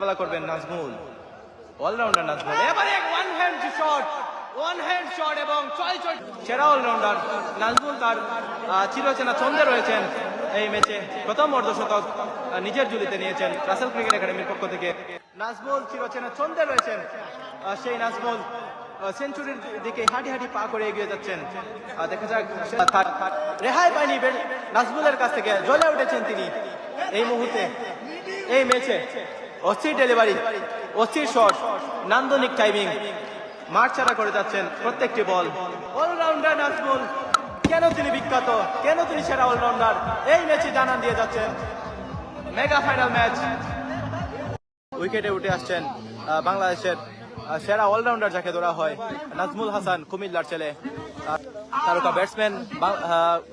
খেলা করবেন নাজমুল। অলরাউন্ডার নাজমুল। এবারে one hand shot one hand shot এবং ছয় ছয় সেরা অলরাউন্ডার নাজমুল তার চিরচেনা ছন্দে রয়েছেন এই ম্যাচে। প্রথম অর্ধশতক নিজের ঝুলিতে নিয়েছেন রাসেল ক্রিকেট একাডেমির পক্ষ থেকে। নাজমুল চিরচেনা ছন্দে রয়েছেন সেই নাজমুল সেঞ্চুরির দিকে হাঁটি হাঁটি পা করে এগিয়ে যাচ্ছেন। দেখা যাক রেহাই পায়নি বে- নাজমুলের কাছ থেকে। জ্বলে উঠেছেন তিনি এই মুহূর্তে, এই ম্যাচে। অস্থির ডেলিভারি অস্থির শট নান্দনিক টাইমিং মাঠ ছাড়া করে যাচ্ছেন প্রত্যেকটি বল। অলরাউন্ডার নাজমুল, কেন তিনি বিখ্যাত? কেন তিনি সেরা অলরাউন্ডার এই ম্যাচে জানান দিয়ে যাচ্ছেন। মেগা ফাইনাল ম্যাচ উইকেটে উঠে আসছেন বাংলাদেশের সেরা অলরাউন্ডার যাকে ধরা হয় নাজমুল হাসান কুমিল্লার ছেলে তারকা ব্যাটসম্যান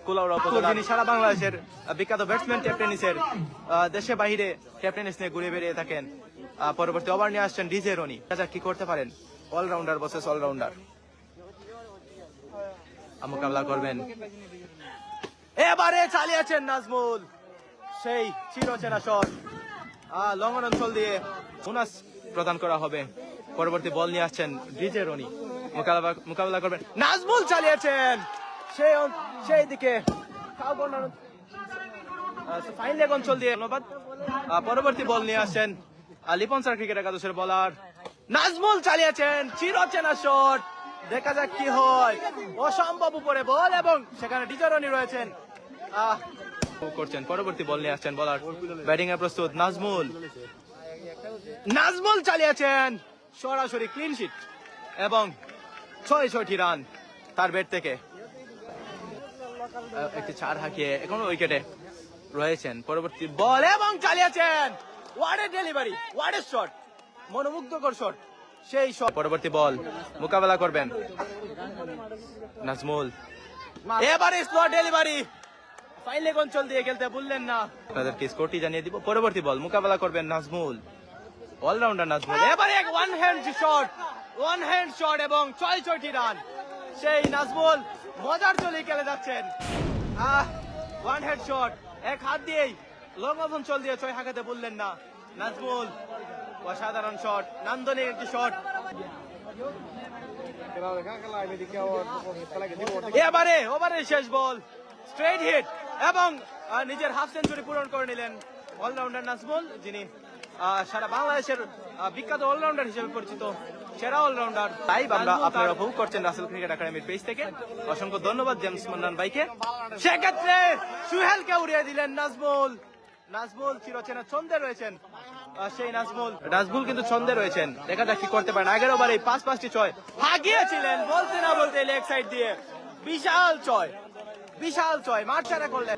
কুলাউড়া যিনি সারা বাংলাদেশের বিখ্যাত ব্যাটসম্যান টেপ টেনিসের আহ, দেশে বাহিরে টেপ টেনিস নিয়ে ঘুরে বেরিয়ে থাকেন। পরবর্তী ওভার নিয়ে আসছেন ডিজে রনি। আচ্ছা কি করতে পারেন? অলরাউন্ডার বসেস অলরাউন্ডার। মোকাবেলা করবেন। এবারে চালিয়েছেন নাজমুল। সেই চিরচেনা শট। আহ, লঙ্ঘন অঞ্চল দিয়ে বোনাস প্রদান করা হবে। পরবর্তী বল নিয়ে আসছেন ডিজে রনি। মোকাবেলা মোকাবেলা করবেন। নাজমুল চালিয়েছেন। সেই সেই দিকে। দিয়ে ধন্যবাদ। পরবর্তী বল নিয়ে আসছেন লিপন স্যার, ক্রিকেট একাদশের বলার। নাজমুল চালিয়েছেন। চিরচেনা শট। দেখা যাক কি হয়। অসম্ভব উপরে বল এবং সেখানে ডিজে রনি রয়েছেন। করছেন। পরবর্তী বল নিয়ে আসছেন বলার। ব্যাটিং এ প্রস্তুত নাজমুল। নাজমুল চালিয়েছেন। সরাসরি ক্লিন শিট এবং ছয় ছয়টি রান তার ব্যাট থেকে। একটি চার হাঁকিয়ে এখনও উইকেটে রয়েছেন। পরবর্তী বল এবং চালিয়েছেন। ওয়ার্ডের ডেলিভারি ওয়ার্ডের শট মনোমুগ্ধকর শট সেই শট পরবর্তী বল মোকাবেলা করবেন নাজমুল। এবারে স্লো ডেলিভারি ফাইন লেগ অঞ্চল দিয়ে খেলতে বললেন না। আপনাদেরকে স্কোরটি জানিয়ে দিব। পরবর্তী বল মোকাবেলা করবেন নাজমুল। অলরাউন্ডার নাজমুল এবারে এক one hand shot one hand shot এবং ছয় ছয়টি রান সেই নাজমুল মজার চলে খেলে যাচ্ছেন। ওয়ান হ্যান্ড শট এক হাত দিয়েই লং অঞ্চল দিয়ে ছয় হাঁকাতে বললেন না। নাজমুল অসাধারণ শট নান্দনিক একটি শট এবারে ওভারের শেষ বল। স্ট্রেট হিট এবং নিজের হাফ সেঞ্চুরি পূরণ করে নিলেন। অলরাউন্ডার নাজমুল যিনি সারা বাংলাদেশের বিখ্যাত অলরাউন্ডার হিসেবে পরিচিত সেরা অলরাউন্ডার তাই আমরা আপনারা উপভোগ করছেন রাসেল ক্রিকেট একাডেমির পেজ থেকে। অসংখ্য ধন্যবাদ জেমস মন্ডান ভাইকে। সেক্ষেত্রে সুহেলকে উড়িয়ে দিলেন নাজমুল। নাজমুল চিরচেনা ছন্দে রয়েছেন। সেই নাজমুল। নাজমুল কিন্তু ছন্দে রয়েছেন। দেখা যাক কি করতে পারেন। আগের ওভারে পাঁচ পাঁচটি ছয় হাগিয়েছিলেন বলতে না বলতে লেগ সাইড দিয়ে। বিশাল ছয়। বিশাল ছয়। মাঠ ছাড়া করলেন।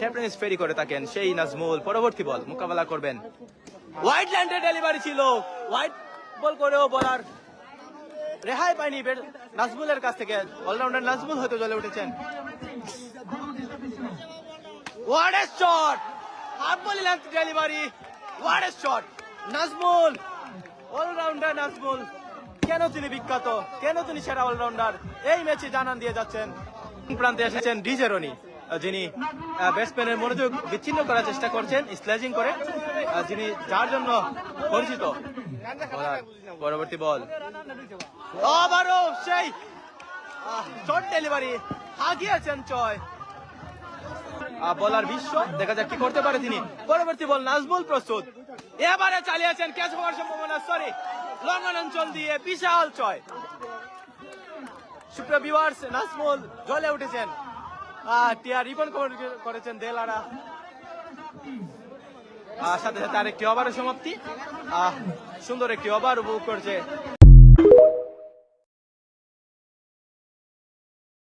টেপটেনিস ফেরি করে থাকেন সেই নাজমুল। পরবর্তী বল মোকাবেলা করবেন। হোয়াইট ল্যান্ডের ডেলিভারি ছিল। হোয়াইট বল করেও বলার রেহাই পায়নি নাজমুলের কাছ থেকে। অলরাউন্ডার নাজমুল হয়তো জ্বলে উঠেছেন। এ shot half volley length delivery এ শট নাজমুল! অলরাউন্ডার নাজমুল। কেন তিনি বিখ্যাত? কেন তিনি সেরা অলরাউন্ডার এই ম্যাচে জানান দিয়ে যাচ্ছেন। প্রান্তে এসেছেন ডিজে রনি আহ, যিনি ব্যাটসম্যানের মনোযোগ বিচ্ছিন্ন করার চেষ্টা করছেন স্ল্যাজিং করে যিনি যার জন্য পরিচিত পরবর্তী বল। সেই শর্ট ডেলিভারি হাগিয়েছেন চয়। বলার বিশ্ব, দেখা যাক কি করতে পারে তিনি। পরবর্তী বল নাজমুল প্রস্তুত। এবারে চালিয়েছেন ক্যাচ হওয়ার সম্ভাবনা সরি লঙ্ঘন অঞ্চল দিয়ে বিশাল ছয় সুপ্রিয় ভিউয়ার্স নাজমুল জ্বলে উঠেছেন। টিয়া রিবন করেছেন দেলারা। সাথে সাথে আরেকটি ওভারের সমাপ্তি। সুন্দর একটি ওভার উপভোগ করছে